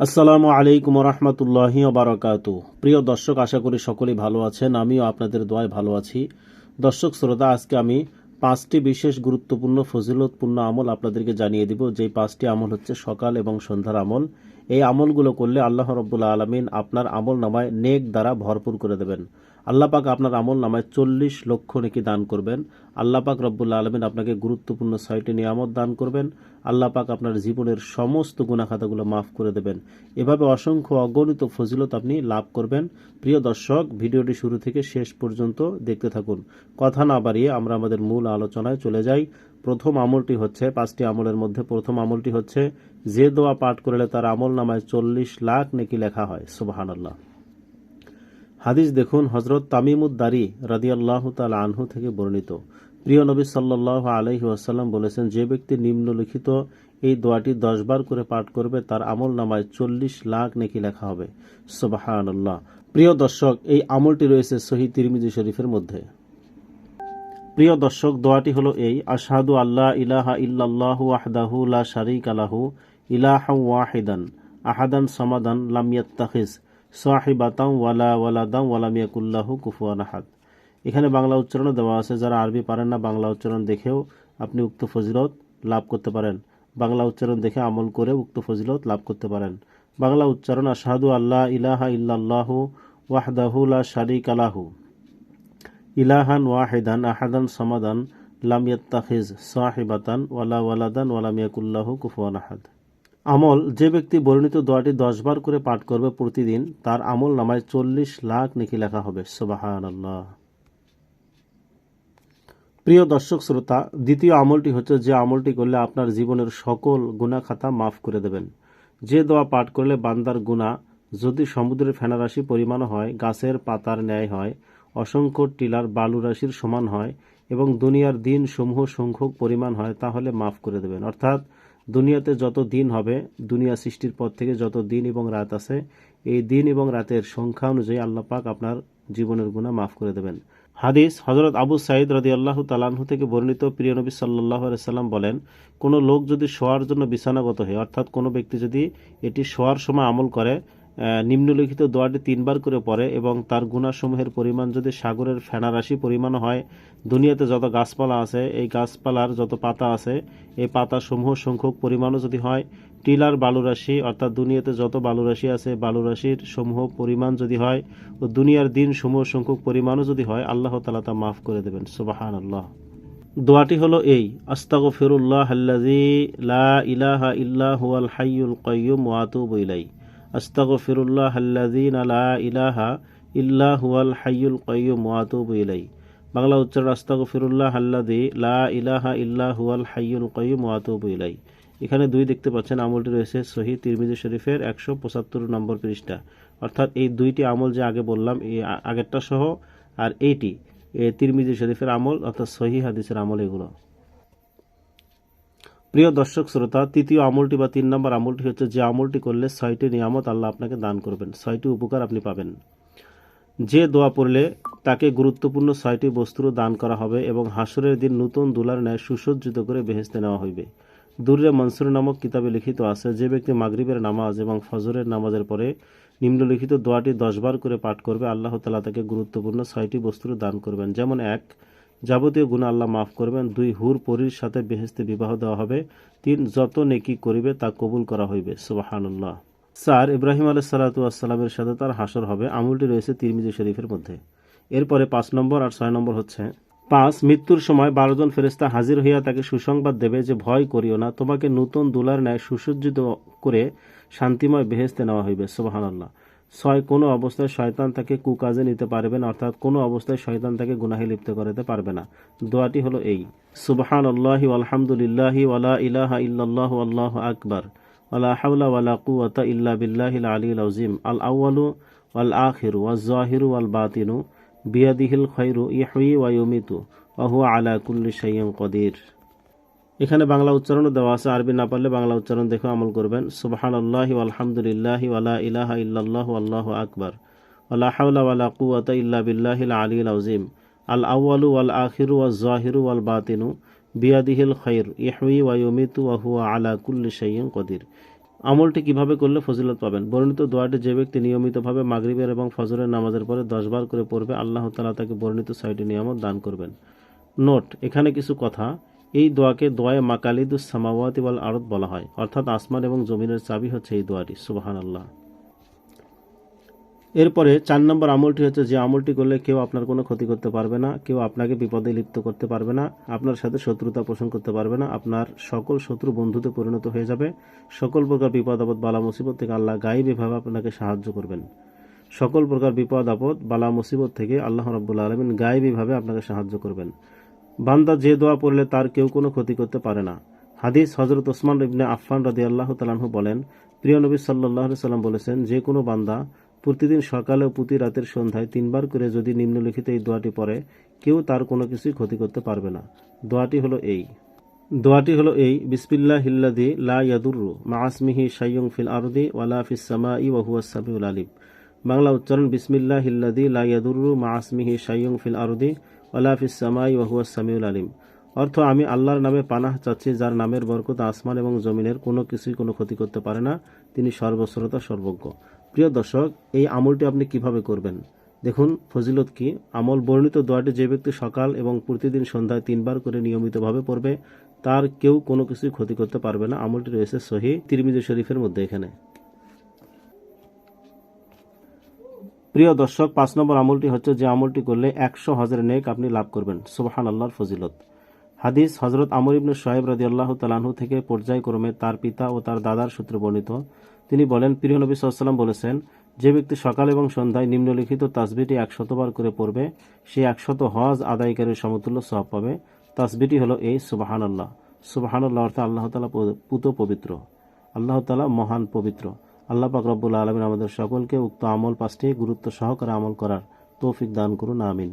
আসসালামু আলাইকুম রহমতুল্লাহি বারাকাতু প্রিয় দর্শক, আশা করি সকলেই ভালো আছেন, আমিও আপনাদের দোয়ায় ভালো আছি। দর্শক, শ্রোতা, আজকে আমি পাঁচটি বিশেষ গুরুত্বপূর্ণ, ফজিলতপূর্ণ আমল আপনাদেরকে জানিয়ে দিব। যে পাঁচটি আমল হচ্ছে সকাল এবং সন্ধ্যার আমল। এই আমলগুলো করলে আল্লাহ রব্বুল্লা আলমিন আপনার আমল নামায় নেক দ্বারা ভরপুর করে দেবেন। আল্লাহ পাক আপনার আমল নামায় চল্লিশ লক্ষ নাকি দান করবেন। আল্লাপাক রব্বুল্লা আলমিন আপনাকে গুরুত্বপূর্ণ ছয়টি নিয়ামত দান করবেন। আল্লাহ পাক আপনার জীবনের সমস্ত গুণাখাতাগুলো মাফ করে দেবেন। এভাবে অসংখ্য অগণিত ফজিলত আপনি লাভ করবেন। প্রিয় দর্শক, ভিডিওটি শুরু থেকে শেষ পর্যন্ত দেখতে থাকুন। কথা না বাড়িয়ে আমরা আমাদের মূল আলোচনায় চলে যাই। প্রথম আমলটি হচ্ছে, পাঁচটি আমলের মধ্যে প্রথম আমলটি হচ্ছে, যে দোয়া পাঠ করলে তার আমল নামায় চল্লিশ লাখ নেকি লেখা হয়। সুবাহান আল্লাহ হাদিস দেখুন হজরত তামিমুদ্দারি রাদিয়াল্লাহ তাল আনহু থেকে বর্ণিত। প্রিয় নবী সাল্লাহ আলহি আসাল্লাম বলেছেন, যে ব্যক্তি নিম্নলিখিত এই দোয়াটি দশবার করে পাঠ করবে, তার আমল নামায় চল্লিশ লাখ নেকি লেখা হবে। সুবাহান প্রিয় দর্শক, এই আমলটি রয়েছে সহি তিরমিজি শরীফের মধ্যে। প্রিয় দর্শক, দোয়াটি হলো এই, আশহাদু আল্লাহ ইলাহা ইল্লাল্লাহু ওয়াহদাহু লা শারীকা লাহু ইলাহা ওয়াহিদান আহাদান সামাদান লাম ইয়াত্তাখিজ। ওয়ালা ওয়ালাদাম আহাদ। এখানে বাংলা উচ্চারণও দেওয়া আছে, যারা আরবি পারেন না, বাংলা উচ্চারণ দেখেও আপনি উক্ত ফজিলত লাভ করতে পারেন। বাংলা উচ্চারণ দেখে আমল করে উক্ত ফজিলত লাভ করতে পারেন। বাংলা উচ্চারণ, আশহাদু আল্লাহ ইলাহা ইল্লাল্লাহু ওয়াহদাহু লা শারীকা লাহু। ইলাহান ওয়াহিদান আহাদান সমাদান লাম ইয়াত্তাখিজ সাহিবাতান ওয়ালা ওয়ালাদান ওয়ালাম ইয়াকুল্লাহু কুফুয়ান আহাদ। আমল যে ব্যক্তি বর্ণিত দোয়াটি দশবার করে পাঠ করবে প্রতিদিন, তার আমল নামায় চল্লিশ লাখ নেকি লেখা হবে। প্রিয় দর্শক শ্রোতা, দ্বিতীয় আমলটি হচ্ছে যে আমলটি করলে আপনার জীবনের সকল গুণা খাতা মাফ করে দেবেন। যে দোয়া পাঠ করলে বান্দার গুণা যদি সমুদ্রের ফেনারাশি পরিমাণ হয়, গাছের পাতার ন্যায় হয়, অসংখ্য টিলার বালু রাশির সমান হয়, এবং দুনিয়ার দিন সমূহ সংখ্যক পরিমাণ হয়, তাহলে মাফ করে দেবেন। অর্থাৎ দুনিয়াতে যত দিন হবে, দুনিয়া সৃষ্টির পর থেকে যত দিন এবং রাত আছে, এই দিন এবং রাতের সংখ্যা অনুযায়ী আল্লাহ পাক আপনার জীবনের গুণা মাফ করে দেবেন। হাদিস হজরত আবু সাইদ রাজি আল্লাহ তালাহু থেকে বর্ণিত প্রিয় নবী সাল্লাহ সাল্লাম বলেন, কোনো লোক যদি শোয়ার জন্য বিছানাগত হয়, অর্থাৎ কোনো ব্যক্তি যদি এটি শোয়ার সময় আমল করে নিম্নলিখিত দোয়াটি তিনবার করে পড়ে এবং তার গুণাসমূহের পরিমাণ যদি সাগরের ফেনারাশি পরিমাণ হয়, দুনিয়াতে যত গাছপালা আছে, এই গাছপালার যত পাতা আছে, এই পাতা সমূহ সংখ্যক পরিমাণও যদি হয়, টিলার বালুরাশি অর্থাৎ দুনিয়াতে যত বালুরাশি আছে বালুরাশির সমূহ পরিমাণ যদি হয় ও দুনিয়ার দিন সমূহ সংখ্যক পরিমাণও যদি হয়, আল্লাহ তালা তা মাফ করে দেবেন। সুবাহান আল্লাহ দোয়াটি হলো এই আস্তাগো ফিরুল্লাহ লা ইলাহা ইল্লা হুয়াল হাইয়ুল কাইয়ুম ওয়াতুবু ইলাই আস্তাগফিরুল্লাহ আল্লাযীনা লা ইলাহা ইল্লা হুয়াল হাইয়ুল কাইয়্যুম ওয়া আতুবু ইলাই বাংলা উচ্চারণ আস্তাগফিরুল্লাহ আল্লাযী লা ইলাহা ইল্লা হুয়াল হাইয়ুল কাইয়্যুম ওয়া আতুবু ইলাই এখানে দুই দেখতে পাচ্ছেন, আমলটি রয়েছে সহি তিরমিজি শরীফের একশো পঁচাত্তর নম্বর পৃষ্ঠা। অর্থাৎ এই দুইটি আমল যে আগে বললাম, এই আগেরটা সহ, আর এইটি তিরমিজি শরীফের আমল, অর্থাৎ সহি হাদিসের আমল এগুলো। প্রিয় দর্শক শ্রোতা, তৃতীয় আমলটি বা তিন নম্বর আমলটি হচ্ছে যে আমলটি করলে ছয়টি নিয়ামত আল্লাহ আপনাকে দান করবেন, ছয়টি উপকার আপনি পাবেন। যে দোয়া পড়লে তাকে গুরুত্বপূর্ণ ছয়টি বস্তুর দান করা হবে এবং হাসরের দিন নতুন দুলার ন্যায় সুসজ্জিত করে বেহেস্তে নেওয়া হইবে। দুর্রে মনসুর নামক কিতাবে লিখিত আছে, যে ব্যক্তি মাগরিবের নামাজ এবং ফজরের নামাজের পরে নিম্নলিখিত দোয়াটি দশবার করে পাঠ করবে, আল্লাহ তালা তাকে গুরুত্বপূর্ণ ছয়টি বস্তুর দান করবেন। যেমন এক যাবতীয় গুণা আল্লাহ মাফ করবেন। দুই, হুর পরীর সাথে বেহেস্তে বিবাহ দেওয়া হবে। তিন, যত নেকি করিবে তা কবুল করা হইবে। সুবাহানুল্লাহ। স্যার ইব্রাহিম আলাহ সালাতামের সাথে তার হাসর হবে। আমুলটি রয়েছে তিরমিজি শরীফের মধ্যে। এরপরে পাঁচ নম্বর আর ছয় নম্বর হচ্ছে, পাঁচ, মৃত্যুর সময় বারো জন ফেরেস্তা হাজির হইয়া তাকে সুসংবাদ দেবে যে, ভয় করিও না, তোমাকে নতুন দুলার ন্যায় সুসজ্জিত করে শান্তিময় বেহেস্তে নেওয়া হইবে। সুবাহান্লাহ ছয় কোনো অবস্থায় শয়তান তাকে কুকাজে নিতে পারবে না, অর্থাৎ কোনো অবস্থায় শয়তান তাকে গুনাহে লিপ্ত করাতে পারবে না। দোয়াটি হলো এই সুবহান আল্লাহি আলহামদুলিল্লাহি ওয়ালা ইলাহা ইল্লাল্লাহ আল্লাহ আকবার। ওয়ালা হাওলা ওয়ালা কুওয়াতা ইল্লা বিল্লাহিল আলিল আযীম। আল আউয়ালু ওয়াল আখিরু ওয়াজ জাহিরু ওয়াল বাতিনু বিয়াদিহিল খায়রু ইহয়ি ওয়া ইউমিতু ওয়া আলা কুল্লি শাইইন কদির। এখানে বাংলা উচ্চারণও দেওয়া আছে। আরবি না পারলে বাংলা উচ্চারণ দেখে আমল করবেন। সুবাহান আল্লাহ আলহামদুলিল্লাহ ওয়ালা ইলাহা ইল্লাল্লাহ আল্লাহ আকবর। হাওলা ওয়ালা কুওয়াতা ইল্লা বিল্লাহিল আলী আযীম। আল আউয়ালু ওয়াল আখিরু ওয়াজ জাহিরু ওয়াল বাতিনু। বিয়াদিহিল খায়র ইহয়ি ওয়া ইউমিতু ওয়া হুয়া আলা কুল্লি শাইইন কদির। আমলটি কীভাবে করলে ফজিলত পাবেন? বর্ণিত দোয়াটি যে ব্যক্তি নিয়মিতভাবে মাগরিবের এবং ফজরের নামাজের পরে দশ বার করে পড়বে, আল্লাহ তালা তাকে বর্ণিত ছয়টি নিয়ামত দান করবেন। নোট, এখানে কিছু কথা। এই দোয়াকে দোয়ায় মাকালিদুস সামাওয়াতি ওয়াল আরদ বলা হয়। অর্থাৎ আসমান এবং জমিনের চাবি হচ্ছে এই দোয়াটি। সুবাহান আল্লাহ এরপরে চার নম্বর আমলটি হচ্ছে যে আমলটি করলে কেউ আপনার কোনো ক্ষতি করতে পারবে না, কেউ আপনাকে বিপদে লিপ্ত করতে পারবে না, আপনার সাথে শত্রুতা পোষণ করতে পারবে না, আপনার সকল শত্রু বন্ধুতে পরিণত হয়ে যাবে। সকল প্রকার বিপদ, আপদ, বালা, মুসিবত থেকে আল্লাহ গাইবীভাবে আপনাকে সাহায্য করবেন। সকল প্রকার বিপদ, আপদ, বালা, মুসিবত থেকে আল্লাহ রব্বুল আলমিন গাইবীভাবে আপনাকে সাহায্য করবেন। বান্দা যে দোয়া পড়লে তার কেউ কোনো ক্ষতি করতে পারে না। হাদিস হজরত ওসমান ইবনে আফফান রাদি আল্লাহ তালাহু বলেন, প্রিয় নবী সাল্লাহ সাল্লাম বলেছেন, যে কোনো বান্দা প্রতিদিন সকালে প্রতি রাতের সন্ধ্যায় তিনবার করে যদি নিম্নলিখিত এই দোয়াটি পড়ে, কেউ তার কোনো কিছুই ক্ষতি করতে পারবে না। দোয়াটি হলো এই। দোয়াটি হলো এই বিসমিল্লাহ হিল্লাদি লা ইয়াদুরু মাসমিহি সাইয়ং ফিল আরদি ওয়ালা ফিস সামাই ওয়া হুয়াস সামিউল আলিম। বাংলা উচ্চারণ বিসমিল্লাহ হিল্লাদি লা ইয়াদুরু মাসমিহি সাইয়ং ফিল আরদি ওয়ালা ফিস সামাই ওয়া হুয়াস সামিউল আলিম। অর্থ, আমি আল্লাহর নামে পানাহ চাচ্ছি, যার নামের বরকত আসমান এবং জমিনের কোনো কিছুই কোনো ক্ষতি করতে পারে না। তিনি সর্বশ্রোতা সর্বজ্ঞ। প্রিয় দর্শক, এই আমলটি আপনি কীভাবে করবেন? দেখুন, ফজিলত কি? আমল বর্ণিত দোয়াটি যে ব্যক্তি সকাল এবং প্রতিদিন সন্ধ্যায় তিনবার করে নিয়মিতভাবে পড়বে, তার কেউ কোনো কিছুই ক্ষতি করতে পারবে না। আমলটি রয়েছে সহি তিরমিজি শরীফের মধ্যে এখানে। প্রিয় দর্শক, পাঁচ নম্বর আমলটি হচ্ছে যে আমলটি করলে একশো হাজার নেক আপনি লাভ করবেন। সুবহান আল্লাহর ফজিলত। হাদিস হজরত আমর ইবনে সোহেব রাজি আল্লাহ তালাহু থেকে পর্যায়ক্রমে তার পিতা ও তার দাদার সূত্রে বর্ণিত। তিনি বলেন, প্রিয় নবী সাল্লাম বলেছেন, যে ব্যক্তি সকাল এবং সন্ধ্যায় নিম্নলিখিত তাসবিটি একশতবার করে পড়বে, সে একশত হজ আদায়কারীর সমতুল্য সব পাবে। তাসবিটি হলো এই সুবাহান আল্লাহ সুবাহান আল্লাহ অর্থাৎ আল্লাহ তালা পুত পবিত্র আল্লাহ তালা মহান পবিত্র। আল্লাহ পাক রব্বুল আলমিন আমাদের সকলকে উক্ত আমল পাঁচটি গুরুত্ব সহকারে আমল করার তৌফিক দান করুন, আমিন।